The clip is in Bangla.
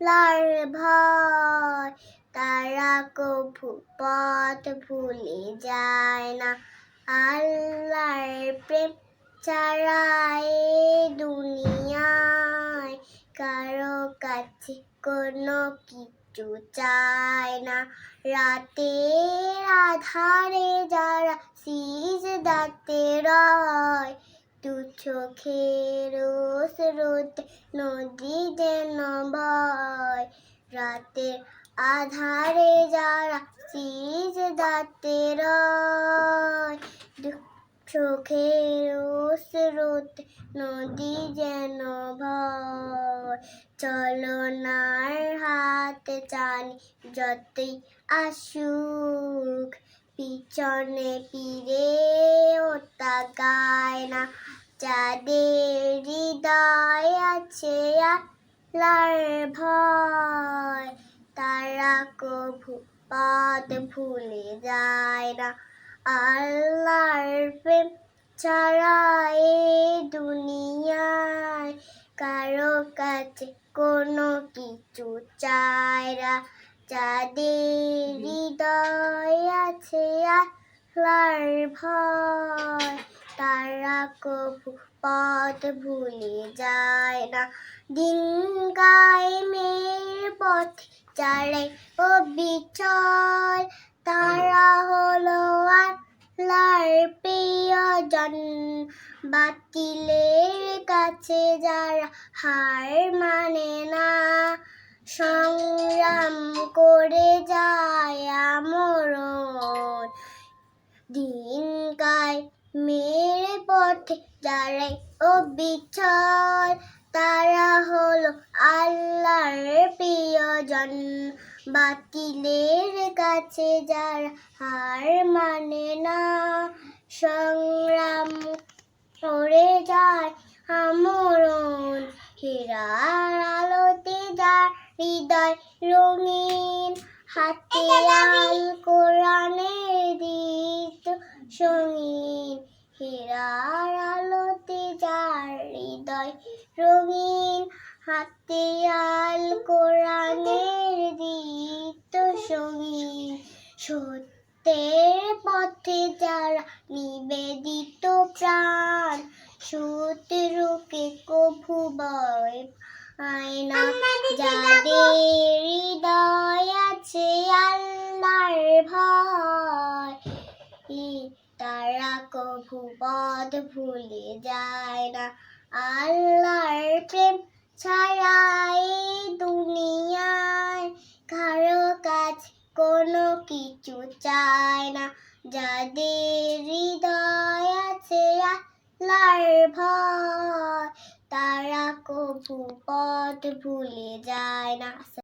আল্লাহর ভয়, তারা কভু পথ ভুলে যায় না। আল্লাহর প্রেম এই দুনিয়ায় কারও কাছে কোনো কিছু চায় না। রাতের আধারে যারা সিজ দাতে রয়, দু চোখের স্রোতে নদী যেন বয় রাতের আধারে যারা সিজ দাতে চোখের স্রোতে নদী যেন ভয়। চলনার হাতে চানি যতই আসুক, পিছনে ফিরে ওটা গায় না। যাদের হৃদয় আছে আল্লাহর ভয় তারা কভু পথ ভুলে যায় না। আল্লাহর প্রেম ছাড়া এই দুনিয়ায় কারও কাছে কোনো কিছু চায় না। যাদের হৃদয় আছে আল্লাহর ভয় তারা কভু পথ ভুলে যায় না। দিন কায়েমের পথে যারাই ও বিচল তারা হলো আল্লাহর প্রিয়জন। বাতিলের কাছে যারা হার মানে না, সংগ্রাম করে যায় আমরণ। দিন গায় মেরে পথে যারাই ও বিচল তারা হলো আল্লাহর প্রিয়জন। বাতিলের কাছে যারা হার মানে না, সংগ্রাম করে যায় আমরণ। হীরার আলোতে যার হৃদয় রঙিন, হাতে আল কোরআনের দিত সঙ্গীন। হীরার রঙিন হাতে আল কোরআনের দিত সঙ্গীন সত্যের পথে যারা নিবেদিত প্রাণ, শত্রুকে কভু ভয় পায় না। যাদের হৃদয় আছে আল্লাহর ভয়, তারা কভু পথ ভুলে যায় না। আল্লাহর প্রেম ছাড়াই দুনিয়ায় কারও কাজ কোনো কিছু চায় না। যাদের হৃদয় আছে আল্লাহর ভয়, তারা কবু পথ ভুলে যায় না।